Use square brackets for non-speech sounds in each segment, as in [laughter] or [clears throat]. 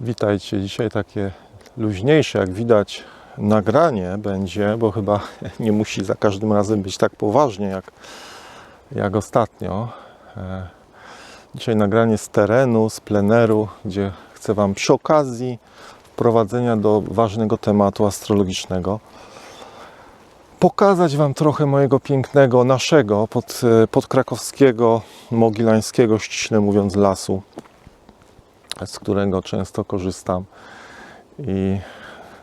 Witajcie. Dzisiaj takie luźniejsze, jak widać, nagranie będzie, bo chyba [laughs] nie musi za każdym razem być tak poważnie jak, jak ostatnio. E, Dzisiaj nagranie z terenu, z pleneru, gdzie chcę Wam przy okazji wprowadzenia do ważnego tematu astrologicznego pokazać Wam trochę mojego pięknego, naszego, pod, e, podkrakowskiego, mogilańskiego, ściśle mówiąc, lasu z którego często korzystam i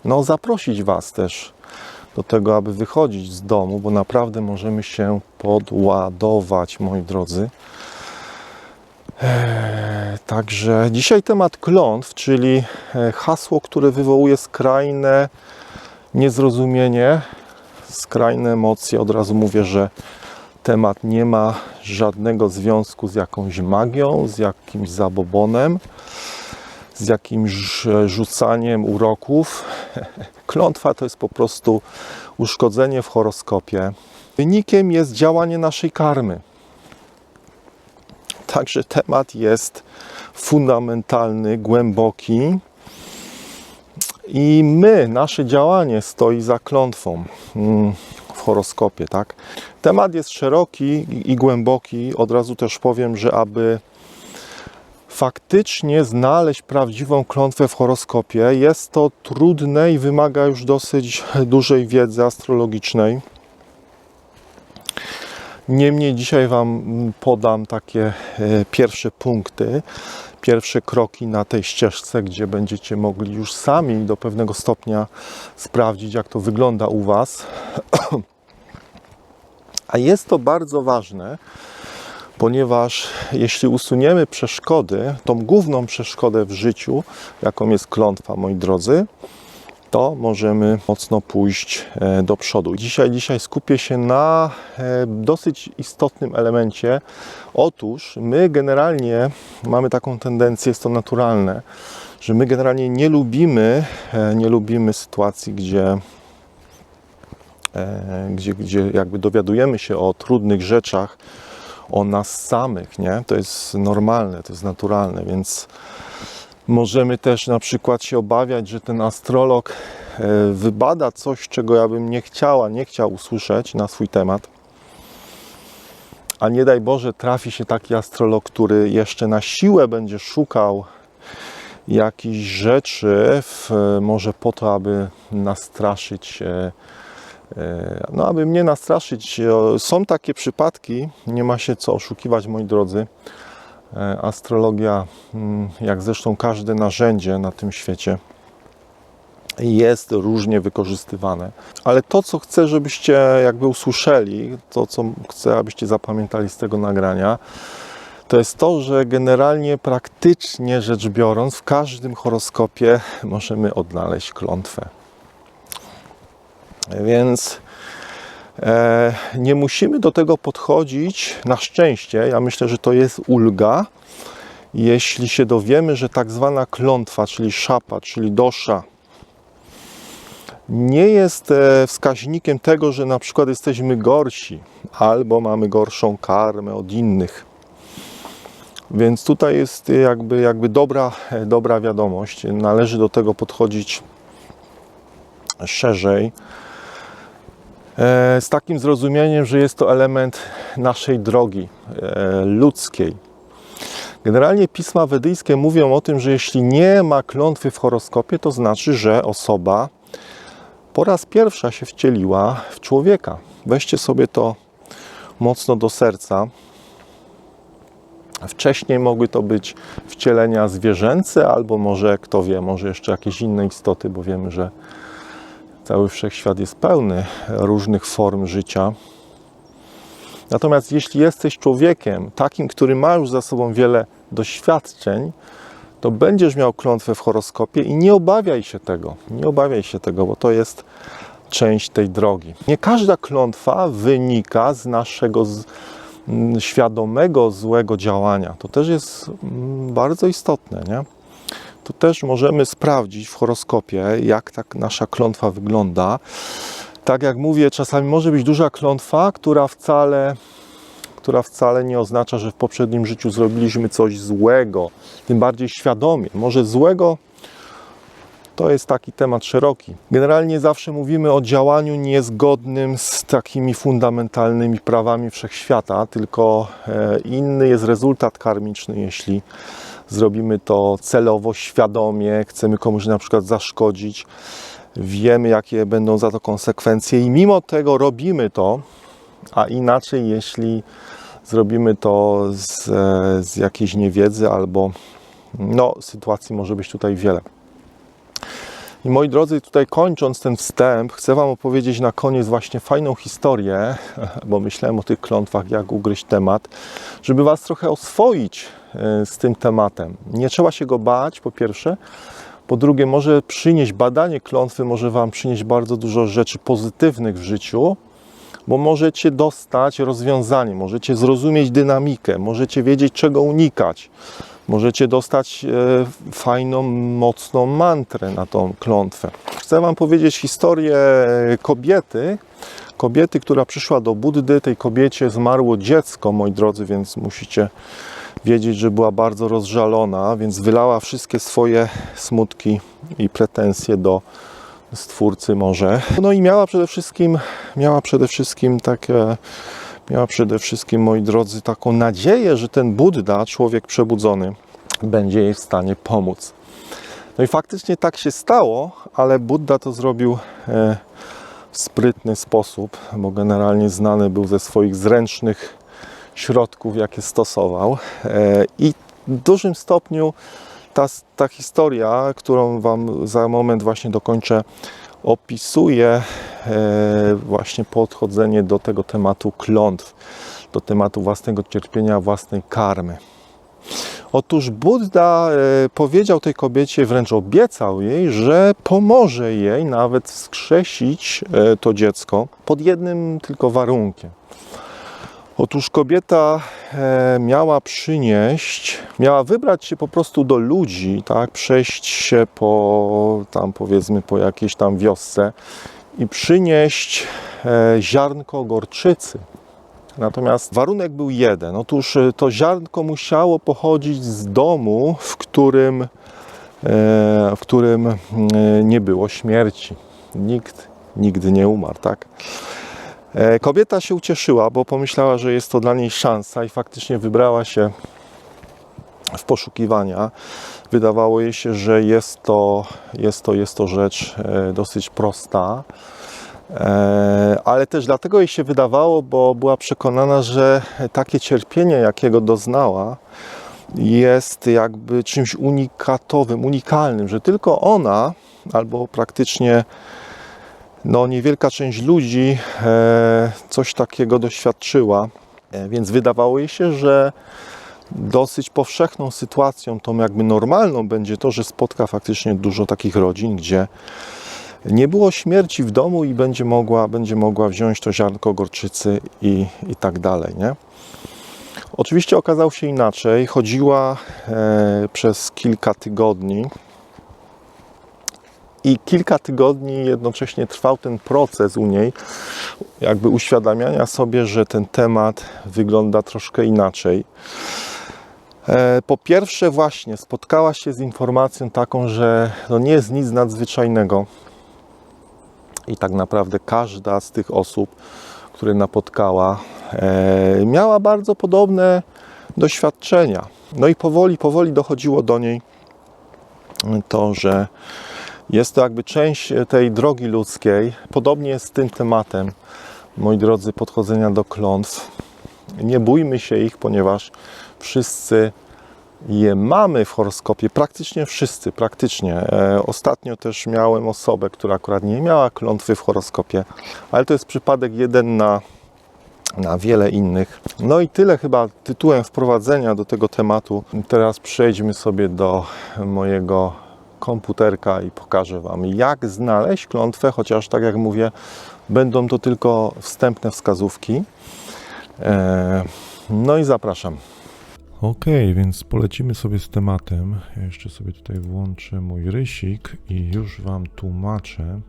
no, zaprosić Was też do tego, aby wychodzić z domu, bo naprawdę możemy się podładować, moi drodzy. Eee, Także dzisiaj temat klątw, czyli e, hasło, które wywołuje skrajne niezrozumienie, skrajne emocje. Od razu mówię, że temat nie ma żadnego związku z jakąś magią, z jakimś zabobonem, z jakimś e, rzucaniem uroków. [laughs] Klątwa to jest po prostu uszkodzenie w horoskopie. Wynikiem jest działanie naszej karmy. Także temat jest fundamentalny, głęboki. I my, nasze działanie stoi za klątwą mm, w horoskopie, tak? Temat jest szeroki i- głęboki. Od razu też powiem, że aby faktycznie znaleźć prawdziwą klątwę w horoskopie, jest to trudne i wymaga już dosyć dużej wiedzy astrologicznej. Niemniej dzisiaj Wam podam takie e, pierwsze punkty, pierwsze kroki na tej ścieżce, gdzie będziecie mogli już sami do pewnego stopnia sprawdzić, jak to wygląda u Was. A jest to bardzo ważne, ponieważ jeśli usuniemy przeszkody, tą główną przeszkodę w życiu, jaką jest klątwa, moi drodzy, to możemy mocno pójść e, do przodu. Dzisiaj, dzisiaj skupię się na e, dosyć istotnym elemencie. Otóż my generalnie mamy taką tendencję, jest to naturalne, że my generalnie nie lubimy, e, nie lubimy sytuacji, gdzie gdzie, gdzie jakby dowiadujemy się o trudnych rzeczach, o nas samych, nie? To jest normalne, to jest naturalne, więc możemy też na przykład się obawiać, że ten astrolog e, wybada coś, czego ja bym nie chciała, nie chciał usłyszeć na swój temat. A nie daj Boże, trafi się taki astrolog, który jeszcze na siłę będzie szukał jakichś rzeczy, w, może po to, aby nastraszyć e, E, No, aby mnie nastraszyć, są takie przypadki, nie ma się co oszukiwać, moi drodzy. E, Astrologia, mm, jak zresztą każde narzędzie na tym świecie, jest różnie wykorzystywane. Ale to, co chcę, żebyście jakby usłyszeli, to, co chcę, abyście zapamiętali z tego nagrania, to jest to, że generalnie, praktycznie rzecz biorąc, w każdym horoskopie możemy odnaleźć klątwę. Więc nie musimy do tego podchodzić na szczęście. Ja myślę, że to jest ulga, jeśli się dowiemy, że tak zwana klątwa, czyli szapa, czyli dosza, nie jest e, wskaźnikiem tego, że na przykład jesteśmy gorsi albo mamy gorszą karmę od innych. Więc tutaj jest jakby, jakby dobra, e, dobra wiadomość. Należy do tego podchodzić szerzej e, z takim zrozumieniem, że jest to element naszej drogi e, ludzkiej. Generalnie pisma wedyjskie mówią o tym, że jeśli nie ma klątwy w horoskopie, to znaczy, że osoba po raz pierwszy się wcieliła w człowieka. Weźcie sobie to mocno do serca. Wcześniej mogły to być wcielenia zwierzęce, albo może, kto wie, może jeszcze jakieś inne istoty, bo wiemy, że Cały wszechświat jest pełny różnych form życia. Natomiast jeśli jesteś człowiekiem, takim, który ma już za sobą wiele doświadczeń, to będziesz miał klątwę w horoskopie i nie obawiaj się tego. Nie obawiaj się tego, bo to jest część tej drogi. Nie każda klątwa wynika z naszego z, mm, świadomego złego działania. To też jest mm, bardzo istotne, nie? To też możemy sprawdzić w horoskopie, jak tak nasza klątwa wygląda. Tak jak mówię, czasami może być duża klątwa, która wcale, która wcale nie oznacza, że w poprzednim życiu zrobiliśmy coś złego, tym bardziej świadomie. Może złego to jest taki temat szeroki. Generalnie zawsze mówimy o działaniu niezgodnym z takimi fundamentalnymi prawami wszechświata, tylko e, inny jest rezultat karmiczny, jeśli zrobimy to celowo, świadomie, chcemy komuś na przykład zaszkodzić, wiemy jakie będą za to konsekwencje i mimo tego robimy to, a inaczej jeśli zrobimy to z, z jakiejś niewiedzy albo no, sytuacji może być tutaj wiele. I moi drodzy, tutaj kończąc ten wstęp, chcę Wam opowiedzieć na koniec właśnie fajną historię, [laughs] bo myślałem o tych klątwach, jak ugryźć temat, żeby Was trochę oswoić z tym tematem. Nie trzeba się go bać, po pierwsze. Po drugie, może przynieść badanie klątwy, może Wam przynieść bardzo dużo rzeczy pozytywnych w życiu, bo możecie dostać rozwiązanie, możecie zrozumieć dynamikę, możecie wiedzieć, czego unikać możecie dostać e, fajną, mocną mantrę na tą klątwę. Chcę Wam powiedzieć historię kobiety, kobiety, która przyszła do Buddy. Tej kobiecie zmarło dziecko, moi drodzy, więc musicie wiedzieć, że była bardzo rozżalona, więc wylała wszystkie swoje smutki i pretensje do Stwórcy może. No i miała przede wszystkim, miała przede wszystkim takie miała przede wszystkim, moi drodzy, taką nadzieję, że ten Buddha, człowiek przebudzony, będzie jej w stanie pomóc. No i faktycznie tak się stało, ale Buddha to zrobił e, w sprytny sposób, bo generalnie znany był ze swoich zręcznych środków, jakie stosował. E, I w dużym stopniu ta, ta historia, którą Wam za moment właśnie dokończę, opisuje e, właśnie podchodzenie do tego tematu klątw, do tematu własnego cierpienia, własnej karmy. Otóż Buddha e, powiedział tej kobiecie, wręcz obiecał jej, że pomoże jej nawet wskrzesić to dziecko pod jednym tylko warunkiem. Otóż kobieta e, miała przynieść, miała wybrać się po prostu do ludzi, tak, przejść się po tam powiedzmy po jakiejś tam wiosce i przynieść e, ziarnko gorczycy. Natomiast warunek był jeden. Otóż e, to ziarnko musiało pochodzić z domu, w którym, w którym nie było śmierci. Nikt nigdy nie umarł, tak? E, kobieta się ucieszyła, bo pomyślała, że jest to dla niej szansa i faktycznie wybrała się w poszukiwania. Wydawało jej się, że jest to, jest to, jest to rzecz e, dosyć prosta, e, ale też dlatego jej się wydawało, bo była przekonana, że takie cierpienie, jakiego doznała, jest jakby czymś unikatowym, unikalnym, że tylko ona albo praktycznie no, niewielka część ludzi e, coś takiego doświadczyła, e, więc wydawało jej się, że dosyć powszechną sytuacją, tą jakby normalną będzie to, że spotka faktycznie dużo takich rodzin, gdzie nie było śmierci w domu i będzie mogła, będzie mogła wziąć to ziarnko gorczycy i, i tak dalej, nie? Oczywiście okazało się inaczej. Chodziła e, przez kilka tygodni i kilka tygodni jednocześnie trwał ten proces u niej, jakby uświadamiania sobie, że ten temat wygląda troszkę inaczej. E, po pierwsze, właśnie spotkała się z informacją taką, że no nie jest nic nadzwyczajnego. I tak naprawdę każda z tych osób, które napotkała, e, miała bardzo podobne doświadczenia. No i powoli, powoli dochodziło do niej to, że jest to jakby część e, tej drogi ludzkiej. Podobnie jest z tym tematem, moi drodzy, podchodzenia do klątw. Nie bójmy się ich, ponieważ wszyscy je mamy w horoskopie, praktycznie wszyscy, praktycznie. E, ostatnio też miałem osobę, która akurat nie miała klątwy w horoskopie, ale to jest przypadek jeden na, na wiele innych. No i tyle chyba tytułem wprowadzenia do tego tematu. Teraz przejdźmy sobie do mojego komputerka i pokażę Wam, jak znaleźć klątwę, chociaż tak jak mówię, będą to tylko wstępne wskazówki. E, no i zapraszam. Ok, więc polecimy sobie z tematem. Ja jeszcze sobie tutaj włączę mój rysik i już Wam tłumaczę,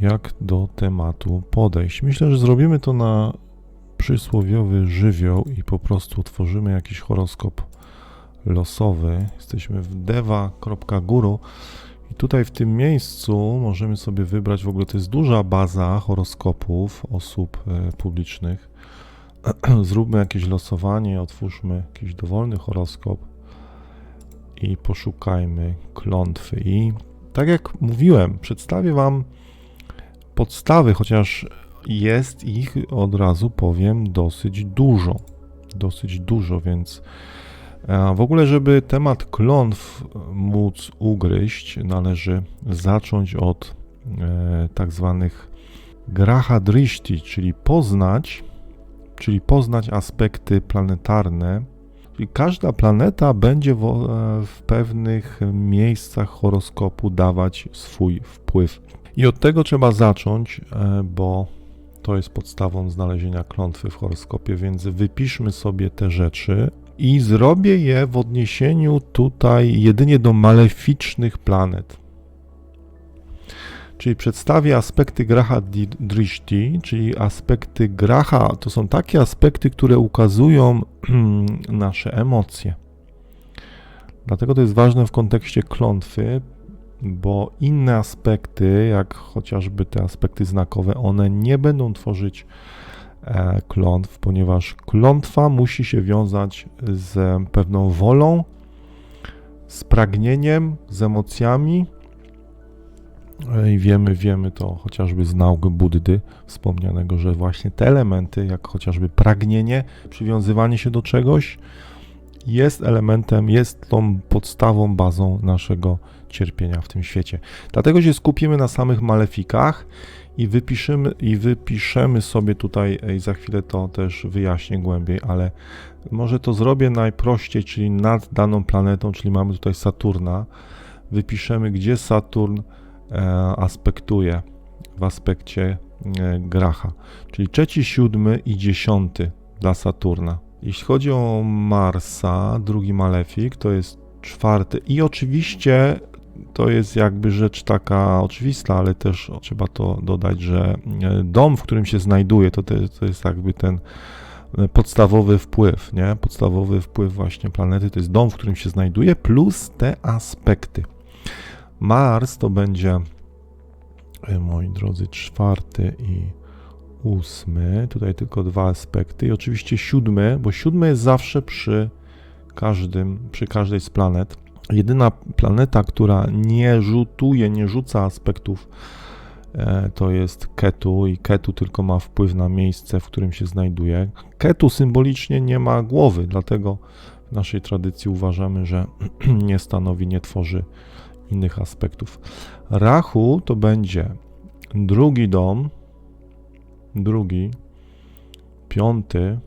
jak do tematu podejść. Myślę, że zrobimy to na przysłowiowy żywioł i po prostu tworzymy jakiś horoskop losowy. Jesteśmy w deva.guru i tutaj w tym miejscu możemy sobie wybrać, w ogóle to jest duża baza horoskopów osób e, publicznych. [clears throat] Zróbmy jakieś losowanie, otwórzmy jakiś dowolny horoskop i poszukajmy klątwy. I tak jak mówiłem, przedstawię Wam podstawy, chociaż jest ich, od razu powiem, dosyć dużo. Dosyć dużo, więc w ogóle, żeby temat klątw móc ugryźć, należy zacząć od e, tak zwanych graha drishti, czyli poznać, czyli poznać aspekty planetarne. Czyli każda planeta będzie w, e, w pewnych miejscach horoskopu dawać swój wpływ. I od tego trzeba zacząć, e, bo to jest podstawą znalezienia klątwy w horoskopie, więc wypiszmy sobie te rzeczy i zrobię je w odniesieniu tutaj jedynie do maleficznych planet. Czyli przedstawię aspekty Graha Drishti, czyli aspekty Graha, to są takie aspekty, które ukazują [clears throat] nasze emocje. Dlatego to jest ważne w kontekście klątwy, bo inne aspekty, jak chociażby te aspekty znakowe, one nie będą tworzyć klątw, ponieważ klątwa musi się wiązać z pewną wolą, z pragnieniem, z emocjami. E, I wiemy, wiemy to chociażby z nauk Buddy wspomnianego, że właśnie te elementy, jak chociażby pragnienie, przywiązywanie się do czegoś, jest elementem, jest tą podstawą, bazą naszego cierpienia w tym świecie. Dlatego się skupimy na samych malefikach i wypiszemy, i wypiszemy sobie tutaj, i za chwilę to też wyjaśnię głębiej, ale może to zrobię najprościej, czyli nad daną planetą, czyli mamy tutaj Saturna. Wypiszemy, gdzie Saturn e, aspektuje w aspekcie e, Gracha, czyli trzeci, siódmy i dziesiąty dla Saturna. Jeśli chodzi o Marsa, drugi malefik, to jest czwarty i oczywiście to jest jakby rzecz taka oczywista, ale też trzeba to dodać, że e, dom, w którym się znajduje, to, to jest jakby ten e, podstawowy wpływ, nie? Podstawowy wpływ właśnie planety to jest dom, w którym się znajduje, plus te aspekty. Mars to będzie, e, moi drodzy, czwarty i ósmy. Tutaj tylko dwa aspekty. I oczywiście siódmy, bo siódmy jest zawsze przy każdym, przy każdej z planet. Jedyna planeta, która nie rzutuje, nie rzuca aspektów, e, to jest Ketu i Ketu tylko ma wpływ na miejsce, w którym się znajduje. Ketu symbolicznie nie ma głowy, dlatego w naszej tradycji uważamy, że [clears throat] nie stanowi, nie tworzy innych aspektów. Rahu to będzie drugi dom, drugi, piąty,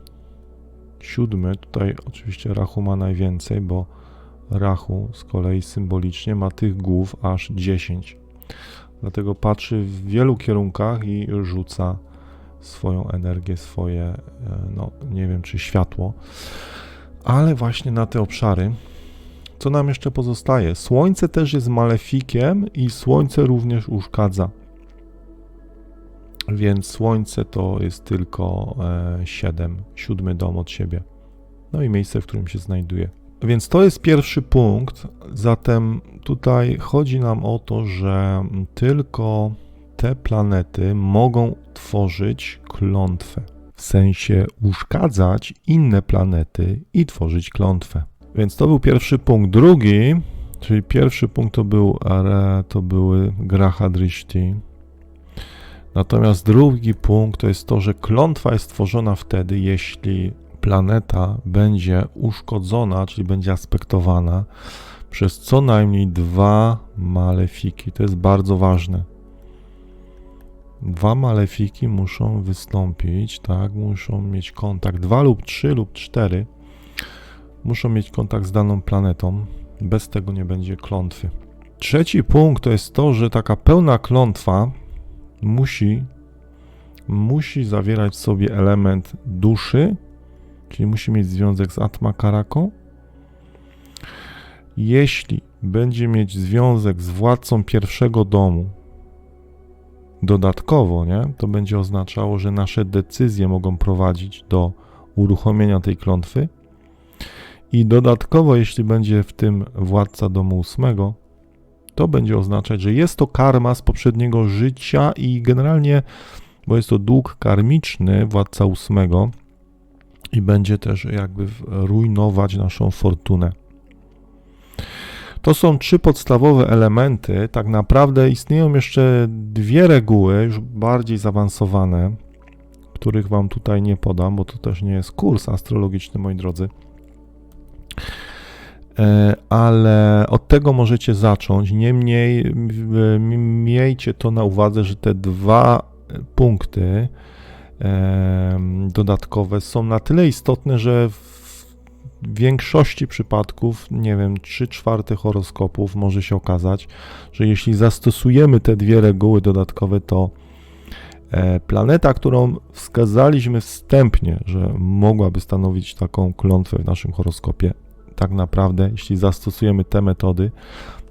siódmy. Tutaj oczywiście Rahu ma najwięcej, bo Rachu z kolei symbolicznie ma tych głów aż 10. Dlatego patrzy w wielu kierunkach i rzuca swoją energię, swoje, e, no nie wiem czy światło, ale właśnie na te obszary. Co nam jeszcze pozostaje? Słońce też jest malefikiem i słońce również uszkadza. Więc słońce to jest tylko 7, e, siódmy dom od siebie. No i miejsce, w którym się znajduje. Więc to jest pierwszy punkt. Zatem tutaj chodzi nam o to, że tylko te planety mogą tworzyć klątwę, w sensie uszkadzać inne planety i tworzyć klątwę. Więc to był pierwszy punkt. Drugi, czyli pierwszy punkt to, był, to były Graha Drishti. Natomiast drugi punkt to jest to, że klątwa jest tworzona wtedy, jeśli planeta będzie uszkodzona, czyli będzie aspektowana przez co najmniej dwa malefiki. To jest bardzo ważne. Dwa malefiki muszą wystąpić, tak, muszą mieć kontakt, dwa lub trzy lub cztery muszą mieć kontakt z daną planetą. Bez tego nie będzie klątwy. Trzeci punkt to jest to, że taka pełna klątwa musi, musi zawierać w sobie element duszy czyli musi mieć związek z Atma Karaką. Jeśli będzie mieć związek z władcą pierwszego domu, Dodatkowo, nie? To będzie oznaczało, że nasze decyzje mogą prowadzić do uruchomienia tej klątwy. I dodatkowo, jeśli będzie w tym władca domu ósmego, to będzie oznaczać, że jest to karma z poprzedniego życia i generalnie, bo jest to dług karmiczny władca ósmego i będzie też jakby rujnować naszą fortunę. To są trzy podstawowe elementy. Tak naprawdę istnieją jeszcze dwie reguły, już bardziej zaawansowane, których Wam tutaj nie podam, bo to też nie jest kurs astrologiczny, moi drodzy. E, ale od tego możecie zacząć. Niemniej miejcie to na uwadze, że te dwa punkty dodatkowe są na tyle istotne, że w większości przypadków, nie wiem, 3 czwarte horoskopów może się okazać, że jeśli zastosujemy te dwie reguły dodatkowe, to e, planeta, którą wskazaliśmy wstępnie, że mogłaby stanowić taką klątwę w naszym horoskopie, tak naprawdę, jeśli zastosujemy te metody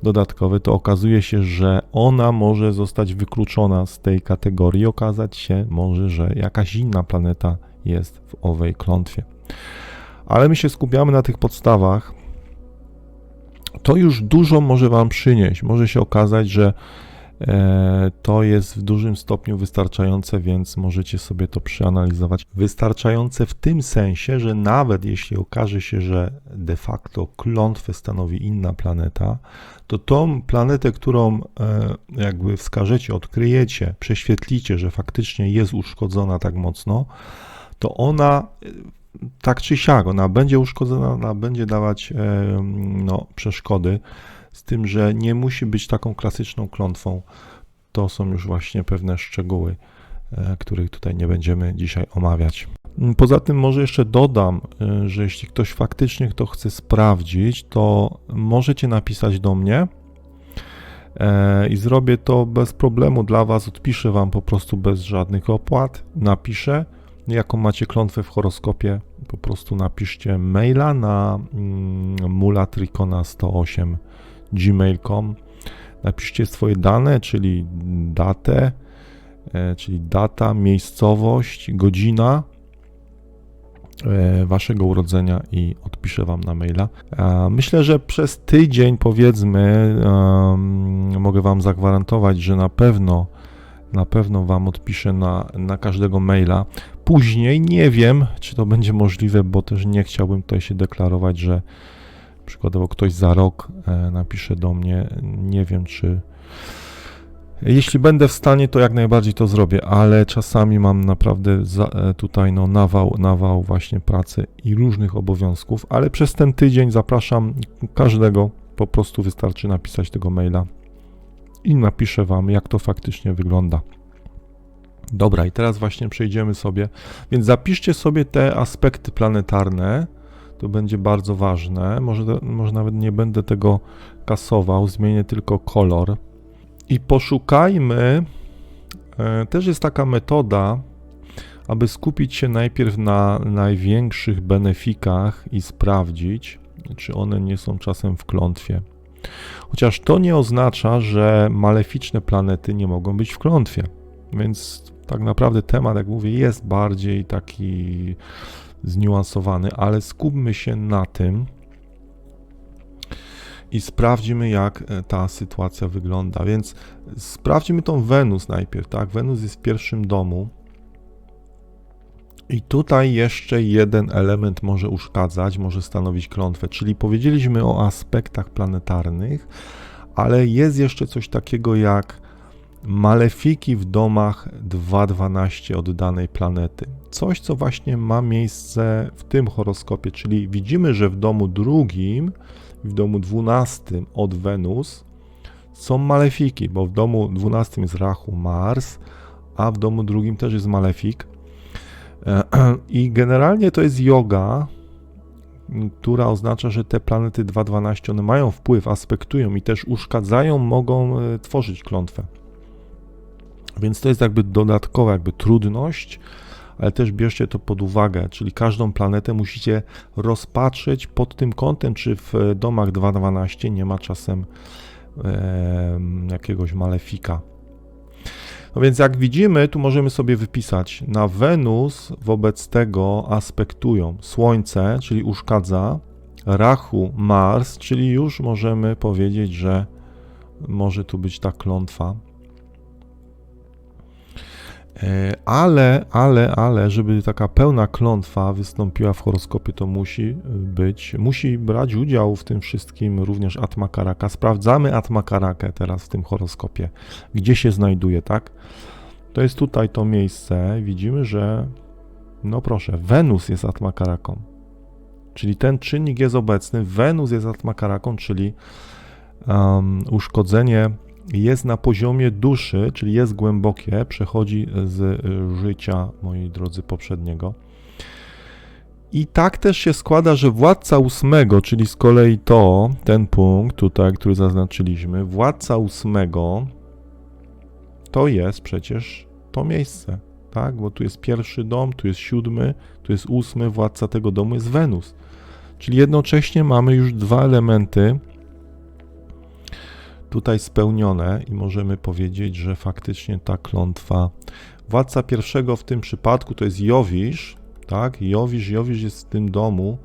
dodatkowe, to okazuje się, że ona może zostać wykluczona z tej kategorii. Okazać się może, że jakaś inna planeta jest w owej klątwie. Ale my się skupiamy na tych podstawach. To już dużo może Wam przynieść. Może się okazać, że to jest w dużym stopniu wystarczające, więc możecie sobie to przeanalizować. Wystarczające w tym sensie, że nawet jeśli okaże się, że de facto klątwę stanowi inna planeta, to tą planetę, którą e, jakby wskażecie, odkryjecie, prześwietlicie, że faktycznie jest uszkodzona tak mocno, to ona e, tak czy siak, ona będzie uszkodzona, ona będzie dawać no, przeszkody z tym, że nie musi być taką klasyczną klątwą. To są już właśnie pewne szczegóły, e, których tutaj nie będziemy dzisiaj omawiać. Poza tym może jeszcze dodam, e, że jeśli ktoś faktycznie to chce sprawdzić, to możecie napisać do mnie e, i zrobię to bez problemu dla Was. Odpiszę Wam po prostu bez żadnych opłat. Napiszę, jaką macie klątwę w horoskopie. Po prostu napiszcie maila na mm, mulatrikona108 gmail.com. Napiszcie swoje dane, czyli datę, e, czyli data, miejscowość, godzina e, waszego urodzenia i odpiszę wam na maila. Myślę, że przez tydzień powiedzmy mogę wam zagwarantować, że na pewno na pewno wam odpiszę na, na każdego maila. Później nie wiem, czy to będzie możliwe, bo też nie chciałbym tutaj się deklarować, że Przykładowo ktoś za rok e, napisze do mnie, nie wiem czy. Jeśli będę w stanie, to jak najbardziej to zrobię, ale czasami mam naprawdę za, e, tutaj no, nawał, nawał właśnie pracy i różnych obowiązków, ale przez ten tydzień zapraszam każdego, po prostu wystarczy napisać tego maila i napiszę Wam, jak to faktycznie wygląda. Dobra, i teraz właśnie przejdziemy sobie, więc zapiszcie sobie te aspekty planetarne, to będzie bardzo ważne. Może, może nawet nie będę tego kasował, zmienię tylko kolor. I poszukajmy, e, też jest taka metoda, aby skupić się najpierw na największych benefikach i sprawdzić, czy one nie są czasem w klątwie. Chociaż to nie oznacza, że maleficzne planety nie mogą być w klątwie. Więc tak naprawdę temat, jak mówię, jest bardziej taki zniuansowany, ale skupmy się na tym i sprawdzimy, jak e, ta sytuacja wygląda. Więc sprawdźmy tą Wenus najpierw, tak? Wenus jest w pierwszym domu. I tutaj jeszcze jeden element może uszkadzać, może stanowić klątwę, czyli powiedzieliśmy o aspektach planetarnych, ale jest jeszcze coś takiego jak malefiki w domach 2.12 od danej planety. Coś, co właśnie ma miejsce w tym horoskopie, czyli widzimy, że w domu drugim, w domu 12 od Wenus są malefiki, bo w domu 12 jest Rachu Mars, a w domu drugim też jest malefik. [clears throat] I generalnie to jest yoga, która oznacza, że te planety 2.12 one mają wpływ, aspektują i też uszkadzają, mogą e, tworzyć klątwę. Więc to jest jakby dodatkowa jakby trudność, ale też bierzcie to pod uwagę, czyli każdą planetę musicie rozpatrzeć pod tym kątem, czy w domach 2.12 nie ma czasem e, jakiegoś malefika. No więc jak widzimy, tu możemy sobie wypisać, na Wenus wobec tego aspektują Słońce, czyli uszkadza, Rachu, Mars, czyli już możemy powiedzieć, że może tu być ta klątwa. E, ale, ale, ale, żeby taka pełna klątwa wystąpiła w horoskopie, to musi być, musi brać udział w tym wszystkim również Atma Karaka. Sprawdzamy Atma Karakę teraz w tym horoskopie. Gdzie się znajduje, tak? To jest tutaj to miejsce. Widzimy, że, no proszę, Wenus jest Atma Karaką. Czyli ten czynnik jest obecny. Wenus jest Atma Karaką, czyli um, uszkodzenie jest na poziomie duszy, czyli jest głębokie, przechodzi z y, życia, moi drodzy, poprzedniego. I tak też się składa, że władca ósmego, czyli z kolei to, ten punkt tutaj, który zaznaczyliśmy, władca ósmego to jest przecież to miejsce, tak? Bo tu jest pierwszy dom, tu jest siódmy, tu jest ósmy, władca tego domu jest Wenus. Czyli jednocześnie mamy już dwa elementy, tutaj spełnione i możemy powiedzieć, że faktycznie ta klątwa. Władca pierwszego w tym przypadku to jest Jowisz, tak? Jowisz, Jowisz jest w tym domu.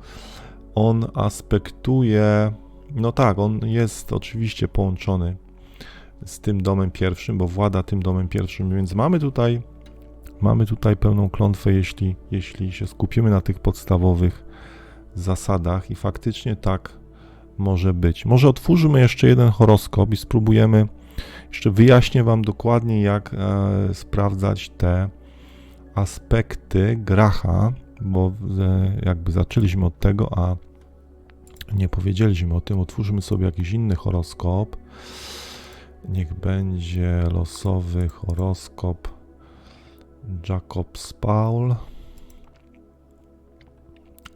On aspektuje, no tak, on jest oczywiście połączony z tym domem pierwszym, bo włada tym domem pierwszym, więc mamy tutaj mamy tutaj pełną klątwę, jeśli, jeśli się skupimy na tych podstawowych zasadach i faktycznie tak może być. Może otwórzmy jeszcze jeden horoskop i spróbujemy, jeszcze wyjaśnię Wam dokładnie, jak e, sprawdzać te aspekty gracha, bo e, jakby zaczęliśmy od tego, a nie powiedzieliśmy o tym. Otwórzmy sobie jakiś inny horoskop. Niech będzie losowy horoskop Jacobs Paul.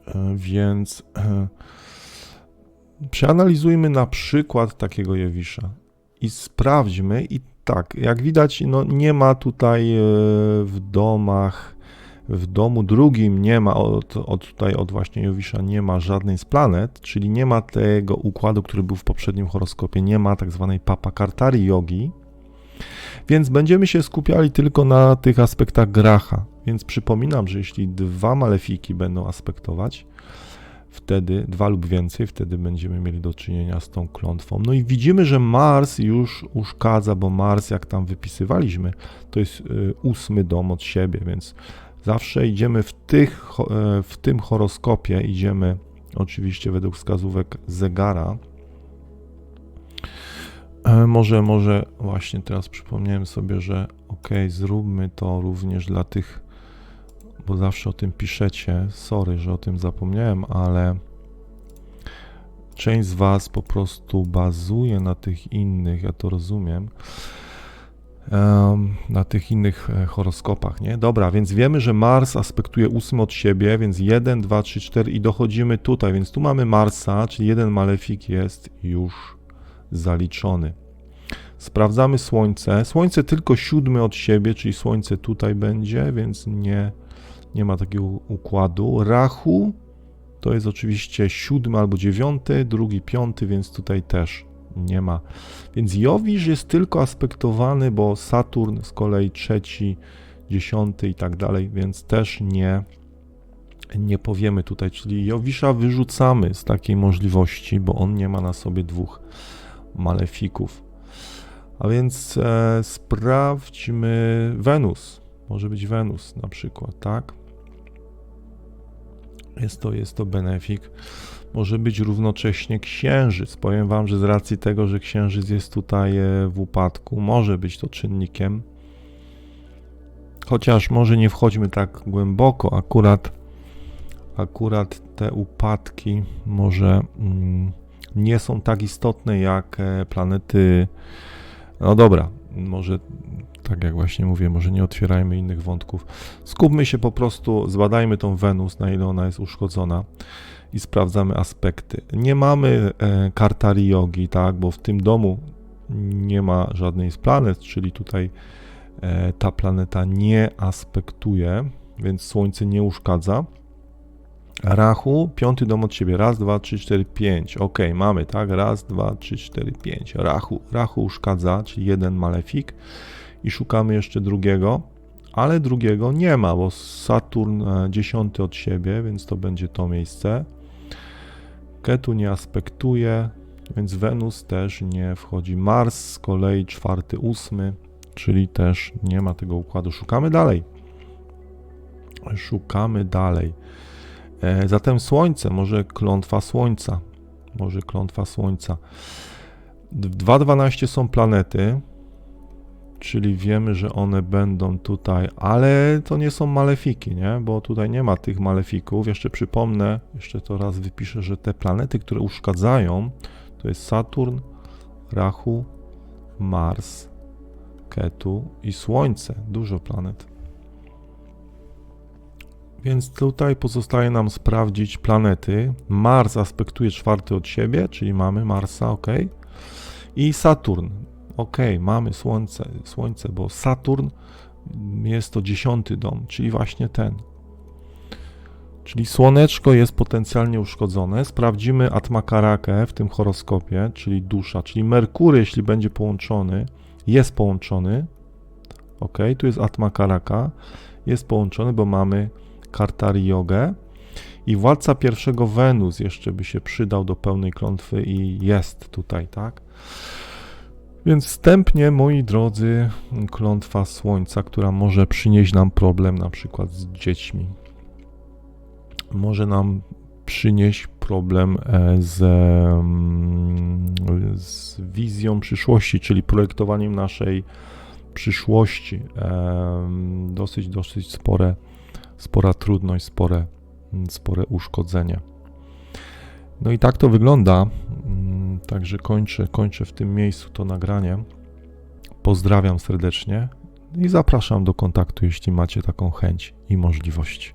E, więc e, Przeanalizujmy na przykład takiego Jewisza i sprawdźmy. I tak, jak widać, no nie ma tutaj e, w domach, w domu drugim nie ma, od, od tutaj od właśnie Jowisza nie ma żadnej z planet, czyli nie ma tego układu, który był w poprzednim horoskopie, nie ma tak zwanej papa kartari yogi, więc będziemy się skupiali tylko na tych aspektach gracha. Więc przypominam, że jeśli dwa malefiki będą aspektować, wtedy dwa lub więcej, wtedy będziemy mieli do czynienia z tą klątwą. No i widzimy, że Mars już uszkadza, bo Mars, jak tam wypisywaliśmy, to jest y, ósmy dom od siebie, więc zawsze idziemy w, tych, e, w tym horoskopie, idziemy oczywiście według wskazówek zegara. E, może, może właśnie teraz przypomniałem sobie, że ok, zróbmy to również dla tych bo zawsze o tym piszecie. Sorry, że o tym zapomniałem, ale część z Was po prostu bazuje na tych innych, ja to rozumiem, na tych innych e, horoskopach, nie? Dobra, więc wiemy, że Mars aspektuje ósmy od siebie, więc 1, 2, 3, 4 i dochodzimy tutaj, więc tu mamy Marsa, czyli jeden malefik jest już zaliczony. Sprawdzamy Słońce. Słońce tylko siódmy od siebie, czyli Słońce tutaj będzie, więc nie nie ma takiego układu. Rachu to jest oczywiście siódmy albo dziewiąty, drugi piąty, więc tutaj też nie ma. Więc Jowisz jest tylko aspektowany, bo Saturn z kolei trzeci, dziesiąty i tak dalej, więc też nie, nie powiemy tutaj, czyli Jowisza wyrzucamy z takiej możliwości, bo on nie ma na sobie dwóch malefików. A więc e, sprawdźmy Wenus. Może być Wenus na przykład, tak? Jest to, jest to benefik. Może być równocześnie księżyc. Powiem Wam, że z racji tego, że księżyc jest tutaj e, w upadku, może być to czynnikiem. Chociaż może nie wchodźmy tak głęboko, akurat, akurat te upadki może mm, nie są tak istotne jak e, planety. No dobra, może tak jak właśnie mówię, może nie otwierajmy innych wątków. Skupmy się po prostu, zbadajmy tą Wenus, na ile ona jest uszkodzona i sprawdzamy aspekty. Nie mamy e, kartari jogi, tak, bo w tym domu nie ma żadnej z planet, czyli tutaj e, ta planeta nie aspektuje, więc Słońce nie uszkadza. Rachu, piąty dom od siebie. Raz, dwa, trzy, cztery, pięć. Ok, mamy, tak? Raz, dwa, trzy, cztery, pięć. Rachu, Rachu uszkadza, czyli jeden malefik i szukamy jeszcze drugiego, ale drugiego nie ma, bo Saturn e, dziesiąty od siebie, więc to będzie to miejsce. Ketu nie aspektuje, więc Wenus też nie wchodzi. Mars z kolei czwarty, ósmy, czyli też nie ma tego układu. Szukamy dalej. Szukamy dalej. E, zatem Słońce, może klątwa Słońca. Może klątwa Słońca. W 2.12 są planety, czyli wiemy, że one będą tutaj, ale to nie są malefiki, nie? Bo tutaj nie ma tych malefików. Jeszcze przypomnę, jeszcze to raz wypiszę, że te planety, które uszkadzają, to jest Saturn, Rahu, Mars, Ketu i Słońce. Dużo planet. Więc tutaj pozostaje nam sprawdzić planety. Mars aspektuje czwarty od siebie, czyli mamy Marsa, ok. I Saturn. Ok, mamy Słońce, Słońce, bo Saturn jest to dziesiąty dom, czyli właśnie ten. Czyli Słoneczko jest potencjalnie uszkodzone. Sprawdzimy Atmakarakę w tym horoskopie, czyli dusza, czyli Merkury, jeśli będzie połączony, jest połączony. Ok, tu jest Atmakaraka, jest połączony, bo mamy Kartari Jogę. I władca pierwszego Wenus jeszcze by się przydał do pełnej klątwy i jest tutaj, tak? Więc wstępnie, moi drodzy, klątwa Słońca, która może przynieść nam problem na przykład z dziećmi. Może nam przynieść problem e, z, mm, z wizją przyszłości, czyli projektowaniem naszej przyszłości. Em, Dosyć, dosyć spore, spora trudność, spore, spore uszkodzenie. No i tak to wygląda. Mm, Także kończę, kończę w tym miejscu to nagranie. Pozdrawiam serdecznie i zapraszam do kontaktu, jeśli macie taką chęć i możliwość.